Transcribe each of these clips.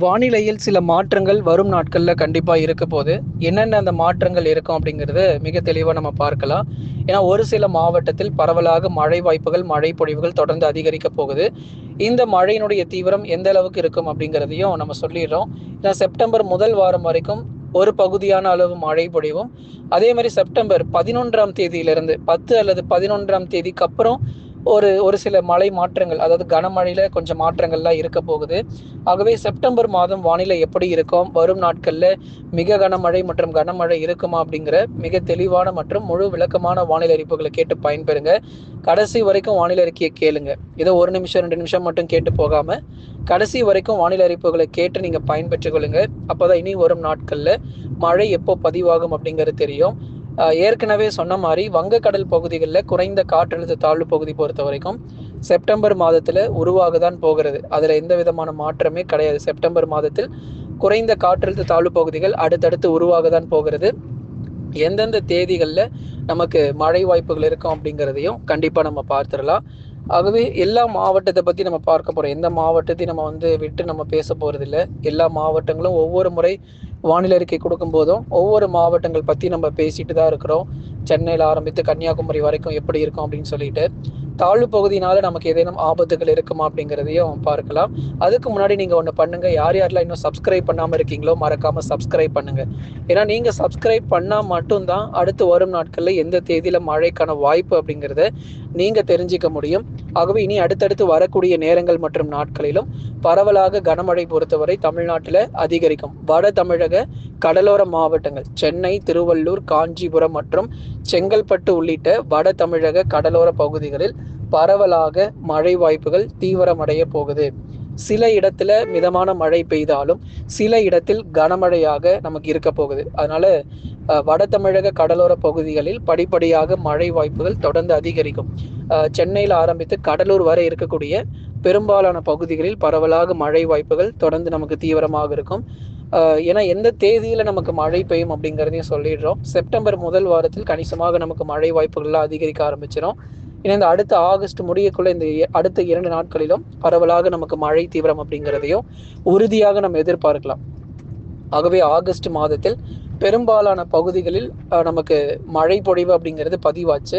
வானிலையில் சில மாற்றங்கள் வரும் நாட்களில் கண்டிப்பாக இருக்க போது என்னென்ன அந்த மாற்றங்கள் இருக்கும் அப்படிங்கிறது மிக தெளிவாக நம்ம பார்க்கலாம். ஏன்னா ஒரு சில மாவட்டத்தில் பரவலாக மழை வாய்ப்புகள் மழை பொழிவுகள் தொடர்ந்து அதிகரிக்க போகுது. இந்த மழையினுடைய தீவிரம் எந்த அளவுக்கு இருக்கும் அப்படிங்கிறதையும் நம்ம சொல்லிடுறோம். ஏன்னா செப்டம்பர் முதல் வாரம் வரைக்கும் ஒரு பகுதியான அளவு மழை பொழிவும். அதே மாதிரி செப்டம்பர் பதினொன்றாம் தேதியிலிருந்து பத்து அல்லது பதினொன்றாம் தேதிக்கு அப்புறம் ஒரு ஒரு சில மழை மாற்றங்கள் அதாவது கனமழையில கொஞ்சம் மாற்றங்கள்லாம் இருக்க போகுது. ஆகவே செப்டம்பர் மாதம் வானிலை எப்படி இருக்கும்? வரும் நாட்கள்ல மிக கனமழை மற்றும் கனமழை இருக்குமா அப்படிங்கிற மிக தெளிவான மற்றும் முழு விளக்கமான வானிலை அறிவிப்புகளை கேட்டு பயன்பெறுங்க. கடைசி வரைக்கும் வானிலை அறிக்கையை கேளுங்க. ஏதோ ஒரு நிமிஷம் ரெண்டு நிமிஷம் மட்டும் கேட்டு போகாம கடைசி வரைக்கும் வானிலை அறிவிப்புகளை கேட்டு நீங்க பயன்பெற்றுக் கொள்ளுங்க அப்பதான் இனி வரும் நாட்கள்ல மழை எப்போ பதிவாகும் அப்படிங்கிறது தெரியும். ஏற்கனவே சொன்ன மாதிரி வங்கக்கடல் பகுதிகளில் குறைந்த காற்றழுத்த தாழ்வு பகுதி பொறுத்த வரைக்கும் செப்டம்பர் மாதத்தில் உருவாக தான் போகிறது. அதில் எந்த விதமான மாற்றமே கிடையாது. செப்டம்பர் மாதத்தில் குறைந்த காற்றழுத்த தாழ்வு பகுதிகள் அடுத்தடுத்து உருவாக தான் போகிறது. எந்தெந்த தேதிகளில் நமக்கு மழை வாய்ப்புகள் இருக்கும் அப்படிங்கிறதையும் கண்டிப்பாக நம்ம பார்த்துடலாம். ஆகவே எல்லா மாவட்டத்தை பற்றி நம்ம பார்க்க போகிறோம் எந்த மாவட்டத்தையும் நம்ம வந்து விட்டு நம்ம பேச போகிறதில்ல எல்லா மாவட்டங்களும் ஒவ்வொரு முறை வானிலை அறிக்கை கொடுக்கும் போதும் ஒவ்வொரு மாவட்டங்கள் பற்றி நம்ம பேசிட்டு தான் இருக்கிறோம். சென்னையில் ஆரம்பித்து கன்னியாகுமரி வரைக்கும் எப்படி இருக்கும் அப்படின்னு சொல்லிட்டு. தாழ்வு பகுதியினால நமக்கு ஏதேனும் ஆபத்துகள் இருக்குமா அப்படிங்கிறதையும் பார்க்கலாம். அதுக்கு முன்னாடி நீங்கள் ஒன்று பண்ணுங்க. யார் யாரெல்லாம் இன்னும் சப்ஸ்கிரைப் பண்ணாமல் இருக்கீங்களோ மறக்காம சப்ஸ்கிரைப் பண்ணுங்க. ஏன்னா நீங்கள் சப்ஸ்கிரைப் பண்ணால் மட்டும்தான் அடுத்து வரும் நாட்களில் எந்த தேதியில் மழைக்கான வாய்ப்பு அப்படிங்கிறத நீங்கள் தெரிஞ்சிக்க முடியும். ஆகவே இனி அடுத்தடுத்து வரக்கூடிய நேரங்கள் மற்றும் நாட்களிலும் பரவலாக கனமழை பொறுத்தவரை தமிழ்நாட்டில் அதிகரிக்கும். வட தமிழக கடலோர மாவட்டங்கள் சென்னை திருவள்ளூர் காஞ்சிபுரம் மற்றும் செங்கல்பட்டு உள்ளிட்ட வட தமிழக கடலோர பகுதிகளில் பரவலாக மழை வாய்ப்புகள் தீவிரமடைய போகுது. சில இடத்துல மிதமான மழை பெய்தாலும் சில இடத்தில் கனமழையாக நமக்கு இருக்க போகுது. அதனால வட தமிழக கடலோர பகுதிகளில் படிப்படியாக மழை வாய்ப்புகள் தொடர்ந்து அதிகரிக்கும். சென்னையில் ஆரம்பித்து கடலூர் வரை இருக்கக்கூடிய பெரும்பாலான பகுதிகளில் பரவலாக மழை வாய்ப்புகள் தொடர்ந்து நமக்கு தீவிரமாக இருக்கும். ஏன்னா எந்த தேதியில் நமக்கு மழை பெய்யும் அப்படிங்கிறதையும் சொல்லிடுறோம். செப்டம்பர் முதல் வாரத்தில் கணிசமாக நமக்கு மழை வாய்ப்புகள்லாம் அதிகரிக்க ஆரம்பிச்சிடும் ஏன்னா இந்த அடுத்த ஆகஸ்ட் முடியக்குள்ள இந்த அடுத்த இரண்டு நாட்களிலும் பரவலாக நமக்கு மழை தீவிரம் அப்படிங்கிறதையும் உறுதியாக நம்ம எதிர்பார்க்கலாம். ஆகவே ஆகஸ்ட் மாதத்தில் பெரும்பாலான பகுதிகளில் நமக்கு மழை பொழிவு அப்படிங்கிறது பதிவாச்சு.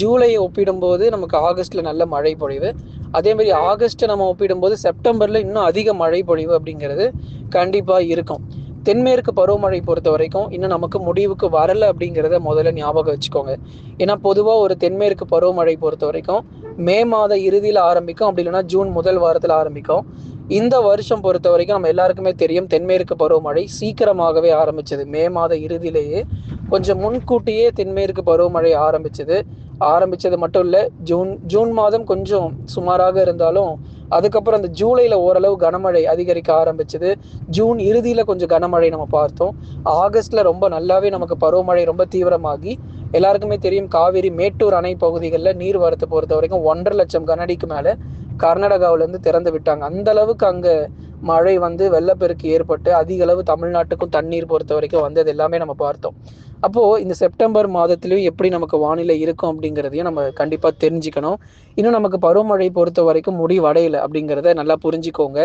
ஜூலையை ஒப்பிடும்போது நமக்கு ஆகஸ்ட்ல நல்ல மழை பொழிவு. அதே மாதிரி ஆகஸ்ட்டை நம்ம ஒப்பிடும்போது செப்டம்பர்ல இன்னும் அதிக மழை பொழிவு அப்படிங்கிறது கண்டிப்பா இருக்கும். தென்மேற்கு பருவமழை பொறுத்த வரைக்கும் இன்னும் நமக்கு முடிவுக்கு வரல அப்படிங்கிறத முதல்ல ஞாபகம் வச்சுக்கோங்க. ஏன்னா பொதுவாக ஒரு தென்மேற்கு பருவமழை பொறுத்த வரைக்கும் மே மாத இறுதியில் ஆரம்பிக்கும். அப்படி இல்லைன்னா ஜூன் முதல் வாரத்தில் ஆரம்பிக்கும். இந்த வருஷம் பொறுத்த வரைக்கும் நம்ம எல்லாருக்குமே தெரியும் தென்மேற்கு பருவமழை சீக்கிரமாகவே ஆரம்பிச்சது. மே மாத இறுதியிலேயே கொஞ்சம் முன்கூட்டியே தென்மேற்கு பருவமழை ஆரம்பிச்சது. ஆரம்பிச்சது மட்டும் இல்லை ஜூன் ஜூன் மாதம் கொஞ்சம் சுமாராக இருந்தாலும் அதுக்கப்புறம் அந்த ஜூலையில் ஓரளவு கனமழை அதிகரிக்க ஆரம்பிச்சது. ஜூன் இறுதியில கொஞ்சம் கனமழை நம்ம பார்த்தோம். ஆகஸ்ட்ல ரொம்ப நல்லாவே நமக்கு பருவமழை ரொம்ப தீவிரமாகி எல்லாருக்குமே தெரியும் காவிரி மேட்டூர் அணை பகுதிகளில் நீர் வரத்தை பொறுத்த வரைக்கும் ஒன்றரை லட்சம் கனடிக்கு மேலே கர்நாடகாவில இருந்து திறந்து விட்டாங்க. அந்த அளவுக்கு அங்க மழை வந்து வெள்ளப்பெருக்கு ஏற்பட்டு அதிக அளவு தமிழ்நாட்டுக்கும் தண்ணீர் பொறுத்த வரைக்கும் வந்தது எல்லாமே நம்ம பார்த்தோம். அப்போது இந்த செப்டம்பர் மாதத்துலேயும் எப்படி நமக்கு வானிலை இருக்கும் அப்படிங்கிறதையும் நம்ம கண்டிப்பாக தெரிஞ்சுக்கணும். இன்னும் நமக்கு பருவமழை பொறுத்த வரைக்கும் முடிவடையல அப்படிங்கிறத நல்லா புரிஞ்சுக்கோங்க.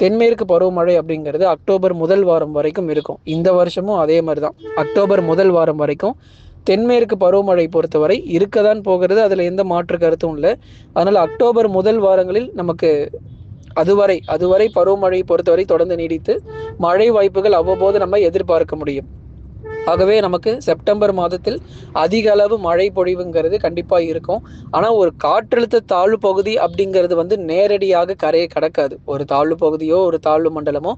தென்மேற்கு பருவமழை அப்படிங்கிறது அக்டோபர் முதல் வாரம் வரைக்கும் இருக்கும். இந்த வருஷமும் அதே மாதிரி தான் அக்டோபர் முதல் வாரம் வரைக்கும் தென்மேற்கு பருவமழை பொறுத்தவரை இருக்க தான் போகிறது. அதில் எந்த மாற்று கருத்தும் இல்லை. அதனால் அக்டோபர் முதல் வாரங்களில் நமக்கு அதுவரை அதுவரை பருவமழை பொறுத்தவரை தொடர்ந்து நீடித்து மழை வாய்ப்புகள் அவ்வப்போது நம்ம எதிர்பார்க்க முடியும். ஆகவே நமக்கு செப்டம்பர் மாதத்தில் அதிக அளவு மழை பொழிவுங்கிறது கண்டிப்பாக இருக்கும். ஆனால் ஒரு காற்றழுத்த தாழ்வு பகுதி அப்படிங்கிறது வந்து நேரடியாக கரையை கடக்காது. ஒரு தாழ்வு பகுதியோ ஒரு தாழ்வு மண்டலமோ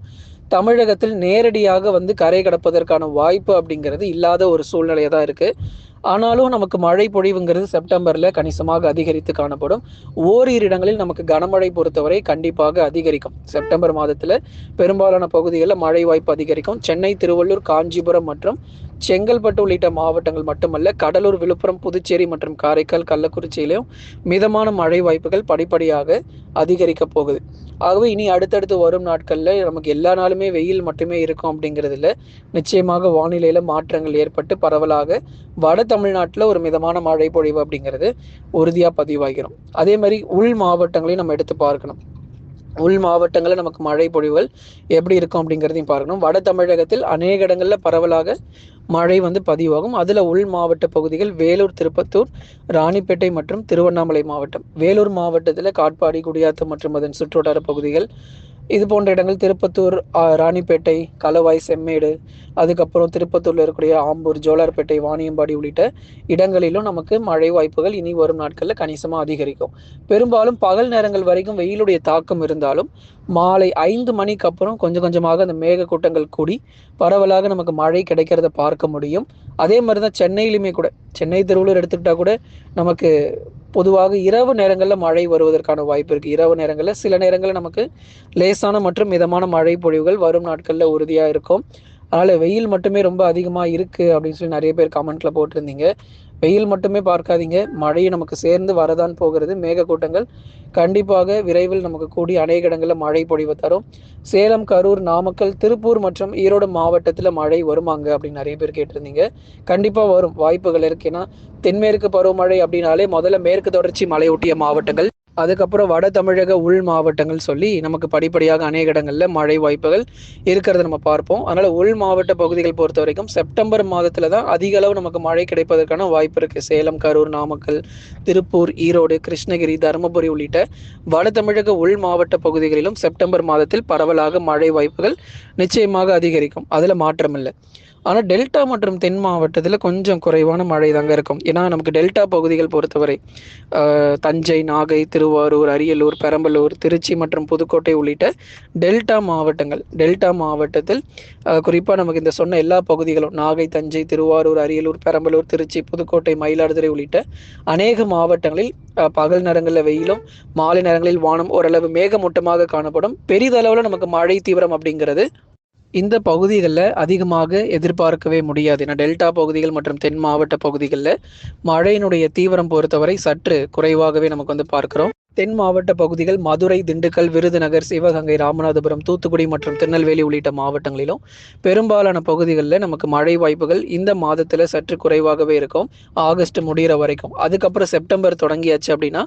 தமிழகத்தில் நேரடியாக வந்து கரை கடப்பதற்கான வாய்ப்பு அப்படிங்கிறது இல்லாத ஒரு சூழ்நிலையை தான் இருக்குது ஆனாலும் நமக்கு மழை பொழிவுங்கிறது செப்டம்பரில் கணிசமாக அதிகரித்து காணப்படும். ஓரிரு இடங்களில் நமக்கு கனமழை பொறுத்தவரை கண்டிப்பாக அதிகரிக்கும். செப்டம்பர் மாதத்தில் பெரும்பாலான பகுதிகளில் மழை வாய்ப்பு அதிகரிக்கும். சென்னை திருவள்ளூர் காஞ்சிபுரம் மற்றும் செங்கல்பட்டு உள்ளிட்ட மாவட்டங்கள் மட்டுமல்ல கடலூர் விழுப்புரம் புதுச்சேரி மற்றும் காரைக்கால் கள்ளக்குறிச்சியிலும் மிதமான மழை வாய்ப்புகள் படிப்படியாக அதிகரிக்கப் போகுது. ஆகவே இனி அடுத்தடுத்து வரும் நாட்களில் நமக்கு எல்லா நாளுமே வெயில் மட்டுமே இருக்கும் அப்படிங்கிறதுல நிச்சயமாக வானிலையில் மாற்றங்கள் ஏற்பட்டு பரவலாக வட தமிழ்நாட்டில் ஒரு மிதமான மழை பொழிவு அப்படிங்கிறது உறுதியாக பதிவாகிறோம். அதே மாதிரி உள் மாவட்டங்களையும் நம்ம எடுத்து பார்க்கணும். உள் மாவட்டங்களில் நமக்கு மழை பொழிவுகள் எப்படி இருக்கும் அப்படிங்கிறதையும் பார்க்கணும். வட தமிழகத்தில் அநேக இடங்களில் பரவலாக மழை வந்து பதிவாகும். அதில் உள் மாவட்ட பகுதிகள் வேலூர் திருப்பத்தூர் ராணிப்பேட்டை மற்றும் திருவண்ணாமலை மாவட்டம். வேலூர் மாவட்டத்தில் காட்பாடி குடியாத்தம் மற்றும் அதன் சுற்றுவட்டார பகுதிகள் இது போன்ற இடங்கள் திருப்பத்தூர் ராணிப்பேட்டை கலவாய் செம்மேடு அதுக்கப்புறம் திருப்பத்தூரில் இருக்கக்கூடிய ஆம்பூர் ஜோலார்பேட்டை வாணியம்பாடி உள்ளிட்ட இடங்களிலும் நமக்கு மழை வாய்ப்புகள் இனி வரும் நாட்களில் கணிசமாக அதிகரிக்கும். பெரும்பாலும் பகல் நேரங்கள் வரைக்கும் வெயிலுடைய தாக்கம் இருந்தாலும் மாலை ஐந்து மணிக்கு அப்புறம் கொஞ்சம் கொஞ்சமாக அந்த மேக கூட்டங்கள் கூடி பரவலாக நமக்கு மழை கிடைக்கிறத பார்க்க முடியும். அதே மாதிரி தான் சென்னையிலுமே கூட சென்னை திருவள்ளூர் எடுத்துக்கிட்டா கூட நமக்கு பொதுவாக இரவு நேரங்களில் மழை வருவதற்கான வாய்ப்பு இருக்குது இரவு நேரங்களில் சில நேரங்களில் நமக்கு லேசான மற்றும் மிதமான மழை பொழிவுகள் வரும் நாட்களில் உறுதியாக இருக்கும். அதனால் வெயில் மட்டுமே ரொம்ப அதிகமாக இருக்குது அப்படின்னு சொல்லி நிறைய பேர் கமெண்ட்டில் போட்டிருந்தீங்க. வெயில் மட்டுமே பார்க்காதீங்க. மழையை நமக்கு சேர்ந்து வரதான் போகிறது. மேகக்கூட்டங்கள் கண்டிப்பாக விரைவில் நமக்கு கூடி அநேக இடங்களில் மழை பொழிவு தரும். சேலம் கரூர் நாமக்கல் திருப்பூர் மற்றும் ஈரோடு மாவட்டத்தில் மழை வருமாங்க அப்படின்னு நிறைய பேர் கேட்டிருந்தீங்க. கண்டிப்பாக வரும். வாய்ப்புகள் இருக்கு. ஏன்னா தென்மேற்கு பருவமழை அப்படின்னாலே முதல்ல மேற்கு தொடர்ச்சி மலையொட்டிய மாவட்டங்கள். அதுக்கப்புறம் வட தமிழக உள் மாவட்டங்கள் சொல்லி நமக்கு படிப்படியாக அநேக இடங்களில் மழை வாய்ப்புகள் இருக்கிறத நம்ம பார்ப்போம். அதனால் உள் மாவட்ட பகுதிகள் பொறுத்த வரைக்கும் செப்டம்பர் மாதத்தில் தான் அதிக அளவு நமக்கு மழை கிடைப்பதற்கான வாய்ப்பு இருக்குது சேலம் கரூர் நாமக்கல் திருப்பூர் ஈரோடு கிருஷ்ணகிரி தருமபுரி உள்ளிட்ட வட தமிழக உள் மாவட்ட பகுதிகளிலும் செப்டம்பர் மாதத்தில் பரவலாக மழை வாய்ப்புகள் நிச்சயமாக அதிகரிக்கும். அதில் மாற்றமில்லை. ஆனால் டெல்டா மற்றும் தென் மாவட்டத்தில் கொஞ்சம் குறைவான மழை தாங்க இருக்கும். ஏன்னா நமக்கு டெல்டா பகுதிகள் பொறுத்தவரை தஞ்சை நாகை திருவாரூர் அரியலூர் பெரம்பலூர் திருச்சி மற்றும் புதுக்கோட்டை உள்ளிட்ட டெல்டா மாவட்டங்கள் டெல்டா மாவட்டத்தில் குறிப்பாக நமக்கு இந்த சொன்ன எல்லா பகுதிகளும் நாகை தஞ்சை திருவாரூர் அரியலூர் பெரம்பலூர் திருச்சி புதுக்கோட்டை மயிலாடுதுறை உள்ளிட்ட அநேக மாவட்டங்களில் பகல் நேரங்களில் வெயிலும் மாலை நேரங்களில் வானம் ஓரளவு மேகமூட்டமாக காணப்படும். பெரிதளவில் நமக்கு மழை தீவிரம் அப்படிங்கிறது இந்த பகுதிகளில் அதிகமாக எதிர்பார்க்கவே முடியாது. ஏன்னா டெல்டா பகுதிகள் மற்றும் தென் மாவட்ட பகுதிகளில் மழையினுடைய தீவிரம் பொறுத்தவரை சற்று குறைவாகவே நமக்கு வந்து பார்க்கிறோம். தென் மாவட்ட பகுதிகள் மதுரை திண்டுக்கல் விருதுநகர் சிவகங்கை ராமநாதபுரம் தூத்துக்குடி மற்றும் திருநெல்வேலி உள்ளிட்ட மாவட்டங்களிலும் பெரும்பாலான பகுதிகளில் நமக்கு மழை வாய்ப்புகள் இந்த மாதத்தில் சற்று குறைவாகவே இருக்கும். ஆகஸ்ட் முடிகிற வரைக்கும். அதுக்கப்புறம் செப்டம்பர் தொடங்கியாச்சு அப்படின்னா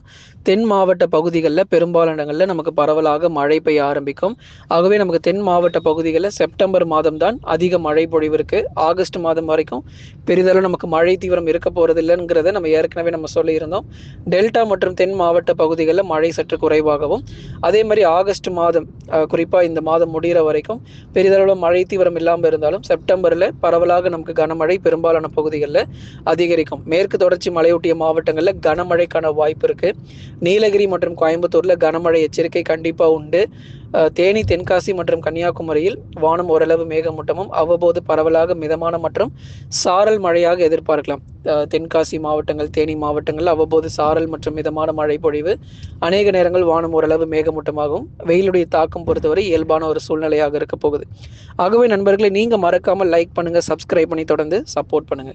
தென் மாவட்ட பகுதிகளில் பெரும்பாலான இடங்களில் நமக்கு பரவலாக மழை பெய்ய ஆரம்பிக்கும். ஆகவே நமக்கு தென் மாவட்ட பகுதிகளில் செப்டம்பர் மாதம் தான் அதிக மழை பொழிவு இருக்கு. ஆகஸ்ட் மாதம் வரைக்கும் பெரிதளவு நமக்கு மழை தீவிரம் இருக்க போறது இல்லைங்கிறத நம்ம ஏற்கனவே நம்ம சொல்லியிருந்தோம். டெல்டா மற்றும் தென் மாவட்ட பகுதிகள் நாட்களில் மழை சற்று குறைவாகவும் அதே மாதிரி ஆகஸ்ட் மாதம் குறிப்பாக இந்த மாதம் முடிகிற வரைக்கும் பெரிதளவில் மழை தீவிரம் இல்லாமல் இருந்தாலும் செப்டம்பரில் பரவலாக நமக்கு கனமழை பெரும்பாலான பகுதிகளில் அதிகரிக்கும். மேற்கு தொடர்ச்சி மலையொட்டிய மாவட்டங்களில் கனமழைக்கான வாய்ப்பு இருக்கு. நீலகிரி மற்றும் கோயம்புத்தூரில் கனமழை எச்சரிக்கை கண்டிப்பாக உண்டு. தேனி தென்காசி மற்றும் கன்னியாகுமரியில் வானம் ஓரளவு மேகமூட்டமும் அவ்வப்போது பரவலாக மிதமான மற்றும் சாரல் மழையாக எதிர்பார்க்கலாம். தென்காசி மாவட்டங்கள் தேனி மாவட்டங்கள் அவ்வப்போது சாரல் மற்றும் மிதமான மழை பொழிவு. அநேக நேரங்கள் வானம் ஓரளவு மேகமூட்டமாகவும் வெயிலுடைய தாக்கம் பொறுத்தவரை இயல்பான ஒரு சூழ்நிலையாக இருக்க போகுது. ஆகவே நண்பர்களை நீங்க மறக்காமல் லைக் பண்ணுங்க சப்ஸ்கிரைப் பண்ணி தொடர்ந்து சப்போர்ட் பண்ணுங்க.